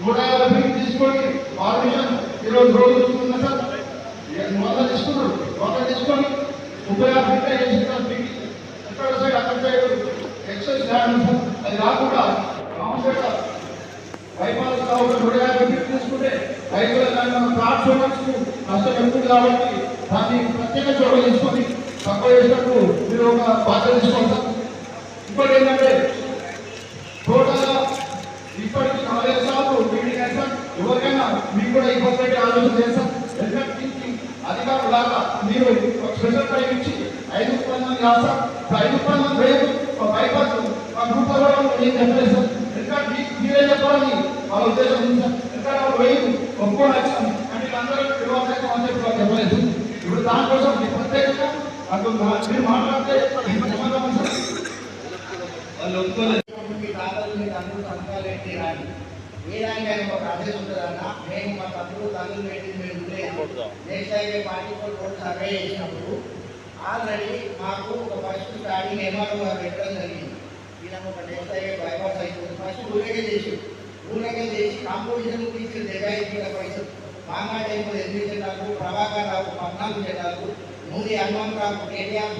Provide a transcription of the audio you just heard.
నూట యాభై ఫీట్ తీసుకొని పర్మిషన్ ఈరోజు రోడ్డు చూస్తున్నా సార్. వంద తీసుకున్నారు? వంద తీసుకొని ముప్పై ఆరు ఫీట్ చేసిన ఫీట్ ఎక్కడ సైడ్ అక్కడ సైడ్ ఎక్సైజ్ ల్యాండ్ సార్ అది రాకుండా రామపేట బైపాస్ కావచ్చు నూట యాభై ఫీట్ తీసుకుంటే రైతుల దాన్ని మనం ప్లాట్ నష్టం ఎక్కువ కాబట్టి దాన్ని ప్రత్యేక చోట తీసుకొని తక్కువ చేసినట్టు మీరు ఒక బాధ్యత తీసుకోవాలి సార్. ఎవరికైనా మీకు కూడా ఇబ్బంది పెట్టి ఆలోచన చేస్తాం అధికారులు లాగా మీరు ఒక స్పెషల్ టైం ఇచ్చి ఐదు రూపాయల మంది రాస్తాం ఐదు రూపాయల మంది వేయదు ఒక బైపాస్ మా గ్రూప్లో కూడా చెప్పలేదు సార్. ఎందుకంటే మీరే చెప్పాలని వాళ్ళ ఉద్దేశం ఉంది సార్. ఎందుకంటే వాళ్ళు వేయదు ఒప్పుకొని వచ్చాను అంటే అందరూ విలువసేకం అని చెప్పి వాళ్ళు చెప్పలేదు ఇప్పుడు దానికోసం మీ ప్రత్యేకంగా అటు మీరు మాట్లాడితే వాళ్ళు ఒప్పుకోలేదు. మీ తాతలు మీ తమ్ముడు సంతకాలు ఏంటి రాదు ఏ దానికైనా ఒక ఆదేశం ఉంటుందన్న మేము మా తమ్ముడు తల్లి పెట్టింది మేము next highway party road survey చేసినప్పుడు ఆల్రెడీ మాకు ఒక ఫస్ట్ స్టార్టింగ్ ఎంఆర్ఓ గారు పెట్టడం జరిగింది. ఈయనకు ఒక నెక్స్ట్ హైవే బైపాస్ అయిపోతుంది ఫస్ట్ ఊరేగే చేసి ఊరేగే చేసి కాంపోజిషన్ తీసి దగ్గర ఇక్కడ పైసలు మాంగాడు అయిపోయి ఎనిమిది చెట్టాలకు ప్రభాకర్ రావు పద్నాలుగు చెట్టాలకు మూడు హనుమంతరావు కేటీఆర్